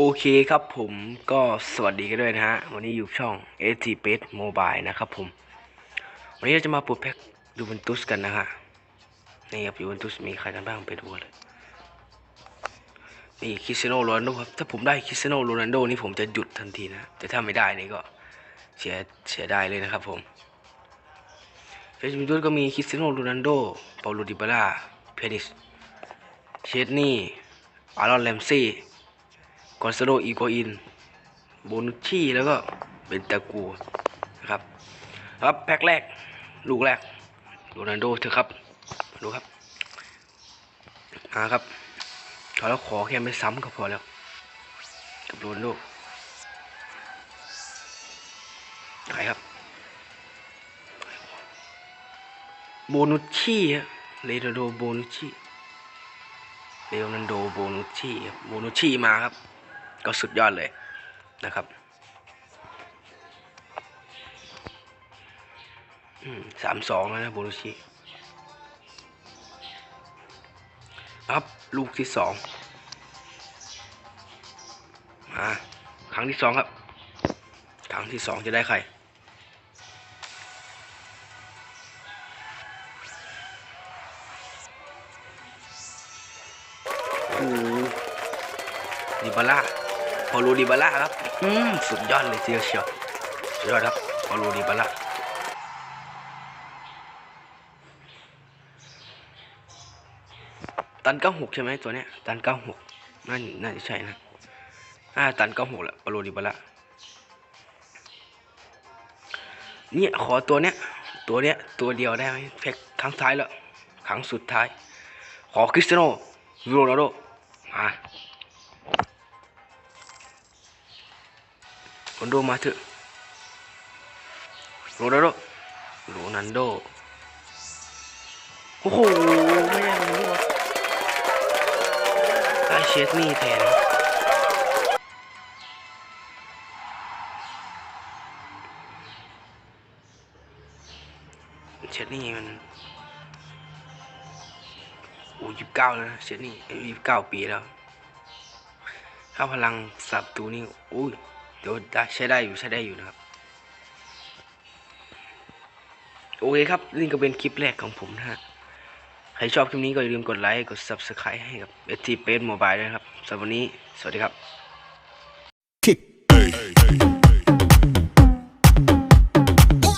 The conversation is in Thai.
โอเคครับผมก็สวัสดีกันด้วยนะฮะ วันนี้อยู่ช่อง a t p a c e Mobile นะครับผม วันนี้เราจะมาปลดแพ็กยูเวนตุสกันนะฮะ นี่ครับยูเวนตุสมีใครกันบ้างไปดูเลย นี่คริสเตียโนโรนัลโดครับ ถ้าผมได้คริสเตียโนโรนัลโดนี่ผมจะหยุดทันทีนะ แต่ถ้าไม่ได้นี่ก็เสียเสียได้เลยนะครับผมเฟซบุ๊กก็มีคริสเตียโนโรนัลโดเปาโลดิบาร่าเพนิสเชดนี่อารอนแรมซี่ กอนซาโดอีโกอินโบนุชี่แล้วก็เบนตากูนะครับครับแพ็คแรก ลูกแรกโรนัลโดเถอะครับดูครับมาครับขอแล้วขอแค่ไม่ซ้ำก็พอแล้ว กับโรนัลโดใครครับโบนุชชี่ฮะเลโนโดโบนุชชี่เลโอนันโดโบนุชชี่ครับโบนุชชี่มาครับ ก็สุดยอดเลยนะครับสามสองแล้วนะโบนุชชี่ครับลูกที่สองมาครั้งที่สองครับ ครั้งที่สองจะได้ใครโอ้ดิบาร่า พอลูดิบาร่าครับ อืมสุดยอดเลยเดียวเชียวสุดยอดครับพอลูดิบาร่าตันเก้าหกใช่ไหมตัวเนี้ย ตันเก้าหกน่าน่าจะใช่นะอ่าตันเก้าหกแหละพอลูดิบาร่าเนี่ยขอตัวเนี้ย ตัวเนี้ย ตัวเดียวได้ไหมแพ็คครั้งท้ายแล้วครั้งสุดท้าย ขอคริสเตียโนโรนัลโดมา โรนโดมาเถอะโรนัลโดโรนัลโดโอ้โหไม่ได้เลยว่ะได้เชสนี่แทนเชสนี่มันโอ้ยี่สิบเก้าแล้วเชนนี่ยี่สิบเก้าปีแล้วถ้าพลังสับตูนี่อุ้ย เดี๋ยวได้ใช้ได้อยู่ใช้ได้อยู่นะครับ โอเคครับ นี่ก็เป็นคลิปแรกของผมนะฮะ ใครชอบคลิปนี้ก็อย่าลืมกดไลค์ กด subscribe ให้กับ s t p a c e Mobile ด้วยนะครับสำหรับวันนี้ สวัสดีครับ